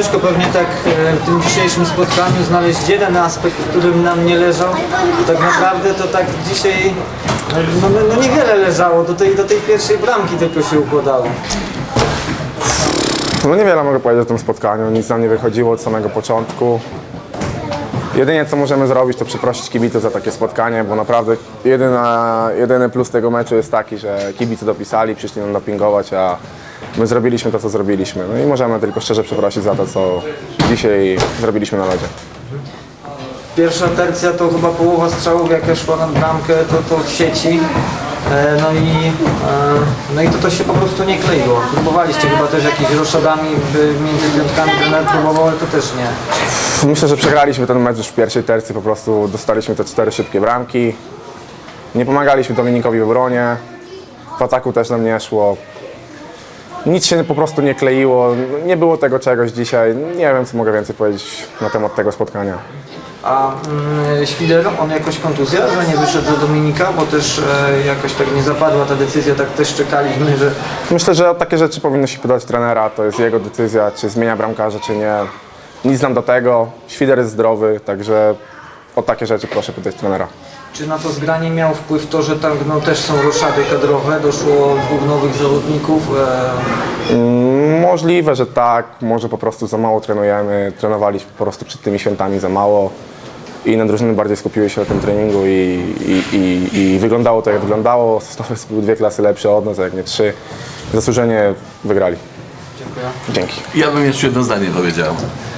ciężko pewnie tak e, w tym dzisiejszym spotkaniu znaleźć jeden aspekt, który nam nie leżał. Tak naprawdę to tak dzisiaj no, no, no niewiele leżało, do tej, do tej pierwszej bramki tylko się układało. No niewiele mogę powiedzieć o tym spotkaniu, nic nam nie wychodziło od samego początku. Jedynie co możemy zrobić to przeprosić kibiców za takie spotkanie, bo naprawdę jedyna, jedyny plus tego meczu jest taki, że kibice dopisali, przyszli nam dopingować, a my zrobiliśmy to, co zrobiliśmy. No i możemy tylko szczerze przeprosić za to, co dzisiaj zrobiliśmy na lodzie. Pierwsza tercja to chyba połowa strzałów, jaka szła na bramkę, to, to w sieci. E, No i, e, no i to, to się po prostu nie kleiło. Próbowaliście chyba też jakimiś roszadami by między piątkami, trener próbował, ale to też nie. Myślę, że przegraliśmy ten mecz już w pierwszej tercji, po prostu dostaliśmy te cztery szybkie bramki. Nie pomagaliśmy Dominikowi w obronie, w ataku też nam nie szło. Nic się po prostu nie kleiło, nie było tego czegoś dzisiaj. Nie wiem, co mogę więcej powiedzieć na temat tego spotkania. A mm, Świder, on jakoś kontuzja, że nie wyszedł do Dominika, bo też e, jakoś tak nie zapadła ta decyzja, tak też czekaliśmy, że Myślę, że o takie rzeczy powinno się pytać trenera, to jest jego decyzja, czy zmienia bramkarza, czy nie. Nic nam do tego, Świder jest zdrowy, także o takie rzeczy proszę pytać trenera. czy na to zgranie miał wpływ to, że tam no, też są roszady kadrowe, doszło dwóch nowych zawodników. E, Możliwe, że tak, może po prostu za mało trenujemy, trenowaliśmy po prostu przed tymi świętami za mało. Inne drużyny bardziej skupiły się na tym treningu i, i, i, i wyglądało to jak wyglądało. Sosnowiec był dwie klasy lepszy od nas, a jak nie trzy. Zasłużenie wygrali. dziękuję. Dzięki. Ja bym jeszcze jedno zdanie powiedział.